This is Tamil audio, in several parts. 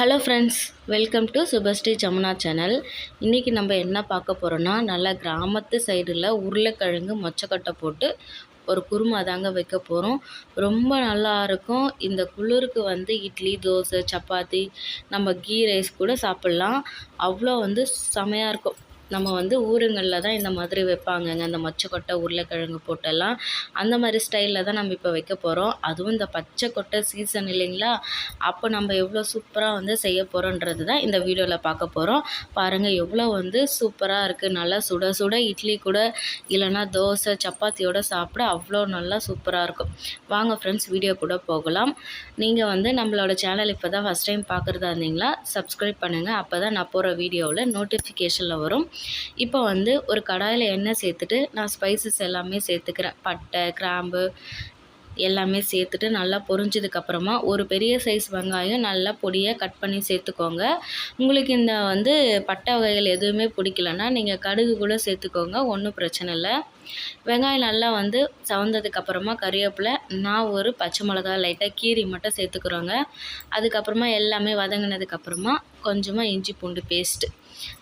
Hello friends welcome to Subhashree Jamuna channel. இன்றைக்கி நம்ம என்ன பார்க்க போகிறோன்னா நல்லா கிராமத்து சைடில் உருளைக்கிழங்கு மொச்சக்கொட்டை போட்டு ஒரு குருமா தாங்க வைக்க போகிறோம் ரொம்ப நல்லா இருக்கும். இந்த குளிருக்கு வந்து இட்லி தோசை சப்பாத்தி நம்ம கீ ரைஸ் கூட சாப்பிட்லாம். அவ்வளோ வந்து செமையாக இருக்கும். நம்ம வந்து ஊருங்களில் தான் இந்த மாதிரி வைப்பாங்கங்க. இந்த மொச்சக்கொட்டை உருளைக்கிழங்கு போட்டெல்லாம். அந்த மாதிரி ஸ்டைலில் தான் நம்ம இப்போ வைக்க போகிறோம் அதுவும் இந்த பச்சை கொட்டை சீசன் இல்லைங்களா? அப்போ நம்ம எவ்வளோ சூப்பராக வந்து செய்ய போகிறோன்றது தான் இந்த வீடியோவில் பார்க்க போகிறோம் பாருங்கள் எவ்வளோ வந்து சூப்பராக இருக்குது நல்லா சுட சுட இட்லி கூட இல்லைனா தோசை சப்பாத்தியோடு சாப்பிட அவ்வளோ நல்லா சூப்பராக இருக்கும். வாங்க ஃப்ரெண்ட்ஸ் வீடியோ கூட போகலாம். நீங்கள் வந்து நம்மளோட சேனல் இப்போ தான் ஃபஸ்ட் டைம் பார்க்குறதா இருந்தீங்களா? சப்ஸ்கிரைப் பண்ணுங்கள் அப்போ தான் நான் போகிற வீடியோவில் நோட்டிஃபிகேஷனில் வரும். இப்போ வந்து ஒரு கடாயில் எண்ணெய் சேர்த்துட்டு நான் ஸ்பைசஸ் எல்லாமே சேர்த்துக்கிறேன். பட்டை கிராம்பு எல்லாமே சேர்த்துட்டு நல்லா பொரிஞ்சதுக்கப்புறமா ஒரு பெரிய சைஸ் வெங்காயம் நல்லா பொடியாக கட் பண்ணி சேர்த்துக்கோங்க. உங்களுக்கு இந்த வந்து பட்டை வகைகள் எதுவுமே பிடிக்கலன்னா நீங்கள் கடுகு கூட சேர்த்துக்கோங்க ஒன்றும் பிரச்சனை இல்லை. வெங்காயம் நல்லா வந்து சவந்ததுக்கப்புறமா கறிவேப்பிலை நான் ஒரு பச்சை மிளகா லைட்டாக கீரி மட்டும் சேர்த்துக்கிறோங்க. அதுக்கப்புறமா எல்லாமே வதங்கினதுக்கப்புறமா கொஞ்சமாக இஞ்சி பூண்டு பேஸ்ட்டு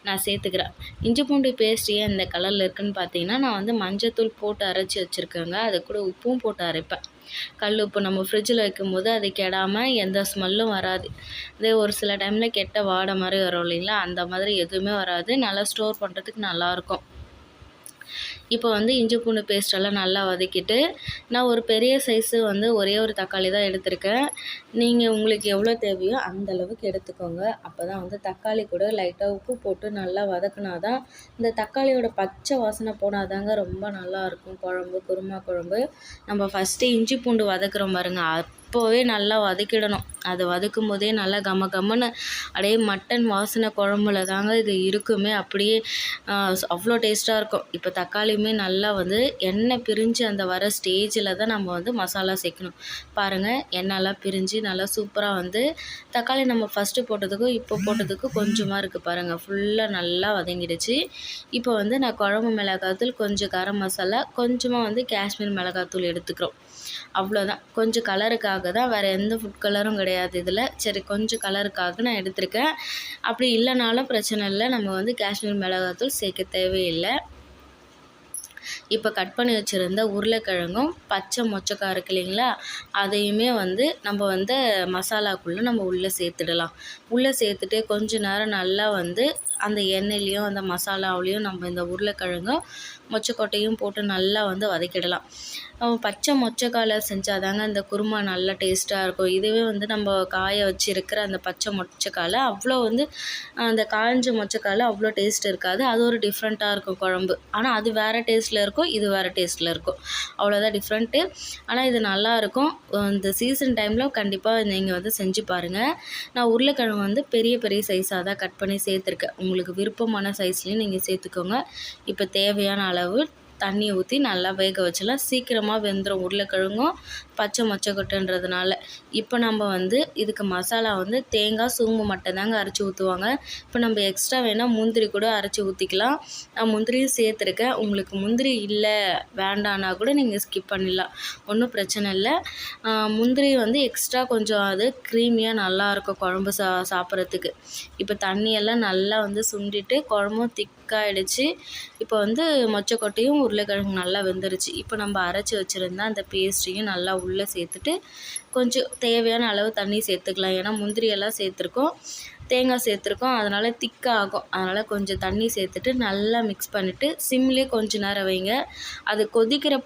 நான் சேர்த்துக்கிறேன். இஞ்சி பூண்டு பேஸ்ட் ஏன் இந்த கலரில் இருக்குதுன்னு பார்த்தீங்கன்னா நான் வந்து மஞ்சத்தூள் போட்டு அரைச்சி வச்சுருக்கேங்க. அது கூட உப்பும் போட்டு அரைப்பேன். கல் உப்பு நம்ம ஃப்ரிட்ஜில் வைக்கும்போது அது கெடாமல் எந்த ஸ்மெல்லும் வராது. இதே ஒரு சில டைமில் கெட்ட வாடை மாதிரி வரும் இல்லைங்களா? அந்த மாதிரி எதுவுமே வராது. நல்லா ஸ்டோர் பண்ணுறதுக்கு நல்லாயிருக்கும் இப்போ வந்து இஞ்சி பூண்டு பேஸ்டெல்லாம் நல்லா வதக்கிட்டு நான் ஒரு பெரிய சைஸு வந்து ஒரே ஒரு தக்காளி தான் எடுத்திருக்கேன். நீங்கள் உங்களுக்கு எவ்வளோ தேவையோ அந்த அளவுக்கு எடுத்துக்கோங்க. அப்போ தான் வந்து தக்காளி கூட லைட்டாக உப்பு போட்டு நல்லா வதக்குனா தான் இந்த தக்காளியோட பச்சை வாசனை போனால் தாங்க ரொம்ப நல்லாயிருக்கும் குழம்பு குருமா குழம்பு. நம்ம ஃபஸ்ட்டு இஞ்சி பூண்டு வதக்குறோம் பாருங்கள் அப்போவே நல்லா வதக்கிடணும். அதை வதக்கும் போதே நல்லா கம கமன்னு அப்படியே மட்டன் வாசனை குழம்புல தாங்க இது இருக்குமே. அப்படியே அவ்வளோ டேஸ்ட்டாக இருக்கும். இப்போ தக்காளியுமே நல்லா வந்து எண்ணெய் பிரிஞ்சு அந்த வர ஸ்டேஜில் தான் நம்ம வந்து மசாலா சேர்க்கணும். பாருங்கள் எண்ணெய்லாம் பிரிஞ்சு நல்லா சூப்பராக வந்து தக்காளி நம்ம ஃபஸ்ட்டு போட்டதுக்கும் இப்போ போட்டதுக்கும் கொஞ்சமாக இருக்குது பாருங்கள் ஃபுல்லாக நல்லா வதங்கிடுச்சு. இப்போ வந்து நான் குழம்பு மிளகாத்தூள் கொஞ்சம் கரம் மசாலா கொஞ்சமாக வந்து காஷ்மீர் மிளகாத்தூள் எடுத்துக்கிறோம். அவ்வளோதான் கொஞ்சம் கலருக்காக தான் வேறு எந்த ஃபுட் கலரும் கிடையாது இதில். சரி கொஞ்சம் கலருக்காக நான் எடுத்திருக்கேன். அப்படி இல்லைனாலும் பிரச்சனை இல்லை. நம்ம வந்து காஷ்மீர் மிளகாத்தூள் சேர்க்க தேவையில்லை. இப்போ கட் பண்ணி வச்சுருந்த உருளைக்கிழங்கும் பச்சை மொச்சக்காய் இருக்கு இல்லைங்களா? அதையுமே வந்து நம்ம வந்து மசாலாக்குள்ளே நம்ம உள்ளே சேர்த்துடலாம். உள்ளே சேர்த்துட்டு கொஞ்ச நேரம் நல்லா வந்து அந்த எண்ணெயிலையும் அந்த மசாலாவிலையும் நம்ம இந்த உருளைக்கிழங்கும் மொச்சக்கொட்டையும் போட்டு நல்லா வந்து வதக்கிடலாம். பச்சை மொச்சக்காயில் செஞ்சால் தாங்க அந்த குருமா நல்லா டேஸ்ட்டாக இருக்கும். இதுவே வந்து நம்ம காய வச்சுருக்கிற அந்த பச்சை மொச்சக்காயில் அவ்வளோ வந்து அந்த காய்ஞ்ச மொச்சக்காயில் அவ்வளோ டேஸ்ட் இருக்காது. அது ஒரு டிஃப்ரெண்ட்டாக இருக்கும் குழம்பு. ஆனால் அது வேறு டேஸ்ட்டில் இருக்கும் இது வேறு டேஸ்ட்டில் இருக்கும். அவ்வளோதான் டிஃப்ரெண்ட்டு ஆனால் இது நல்லாயிருக்கும் இந்த சீசன் டைமில் கண்டிப்பாக நீங்கள் வந்து செஞ்சு பாருங்கள் நான் உருளைக்கிழங்கு வந்து பெரிய பெரிய சைஸாக தான் கட் பண்ணி சேர்த்துருக்கேன். உங்களுக்கு விருப்பமான சைஸ்லேயும் நீங்கள் சேர்த்துக்கோங்க. இப்போ தேவையான அளவு தண்ணியை ஊற்றி நல்லா வேக வச்சலாம் சீக்கிரமாக வெந்துடும் உருளைக்கிழங்கும் பச்சை மொச்சக்கொட்டைன்றதுனால. இப்போ நம்ம வந்து இதுக்கு மசாலா வந்து தேங்காய் சோம்பு மட்டும்தாங்க அரைச்சி ஊற்றுவாங்க இப்போ நம்ம எக்ஸ்ட்ரா வேணால் முந்திரி கூட அரைச்சி ஊற்றிக்கலாம் நான் முந்திரியும் சேர்த்துருக்கேன். உங்களுக்கு முந்திரி இல்லை வேண்டான்னா கூட நீங்கள் ஸ்கிப் பண்ணிடலாம். ஒன்றும் பிரச்சனை இல்லை. முந்திரி வந்து எக்ஸ்ட்ரா கொஞ்சம் அது க்ரீமியாக நல்லாயிருக்கும் குழம்பு சா சாப்பிட்றதுக்கு. இப்போ தண்ணியெல்லாம் நல்லா வந்து சுண்டிட்டு குழம்பும் திக்காகிடுச்சு இப்போ வந்து மொச்சக்கொட்டையும் உருளைக்கிழங்கு நல்லா வெந்துருச்சு. இப்போ நம்ம அரைச்சி வச்சுருந்தா அந்த பேஸ்ட்டையும் நல்லா உள்ளே சேர்த்துட்டு கொஞ்சம் தேவையான அளவு தண்ணி சேர்த்துக்கலாம். ஏன்னா முந்திரியெல்லாம் சேர்த்துருக்கோம். தேங்காய் சேர்த்துருக்கோம். அதனால் திக்காகும் அதனால் கொஞ்சம் தண்ணி சேர்த்துட்டு நல்லா மிக்ஸ் பண்ணிவிட்டு சிம்லேயே கொஞ்சம் நேரம் வைங்க. அது கொதிக்கிற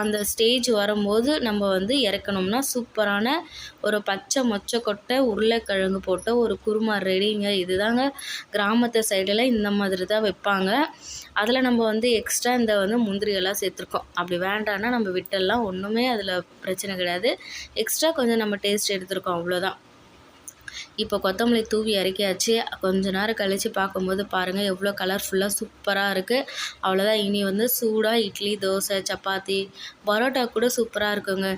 அந்த ஸ்டேஜ் வரும்போது நம்ம வந்து இறக்கணும்னா சூப்பரான ஒரு பச்சை மொச்சக்கொட்டை உருளைக்கிழங்கு போட்ட ஒரு குருமா ரெடிங்க இதுதாங்க கிராமத்து சைடில் இந்த மாதிரி தான் வைப்பாங்க. அதில் நம்ம வந்து எக்ஸ்ட்ரா இந்த வந்து முந்திரியெல்லாம் சேர்த்துருக்கோம். அப்படி வேண்டான்னா நம்ம விட்டெல்லாம் ஒன்றுமே அதில் பிரச்சனை கிடையாது. எக்ஸ்ட்ரா கொஞ்சம் நம்ம டேஸ்ட் எடுத்துருக்கோம். அவ்வளோதான் இப்போ கொத்தமல்லி தூவி இறக்கியாச்சு கொஞ்ச நேரம் கழித்து பார்க்கும்போது பாருங்கள் எவ்வளோ கலர்ஃபுல்லாக சூப்பராக இருக்குது அவ்வளோதான் இனி வந்து சூடாக இட்லி தோசை சப்பாத்தி பரோட்டா கூட சூப்பராக இருக்குங்க.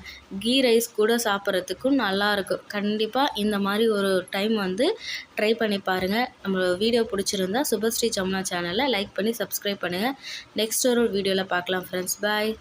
கீ ரைஸ் கூட சாப்பிட்றதுக்கும் நல்லாயிருக்கும் கண்டிப்பாக இந்த மாதிரி ஒரு டைம் வந்து ட்ரை பண்ணி பாருங்கள் நம்மளோட வீடியோ பிடிச்சிருந்தா சுபஸ்ரீ ஜமுனா சேனலை லைக் பண்ணி சப்ஸ்கிரைப் பண்ணுங்கள் நெக்ஸ்ட் ஒரு வீடியோவில் பார்க்கலாம் ஃப்ரெண்ட்ஸ் பாய்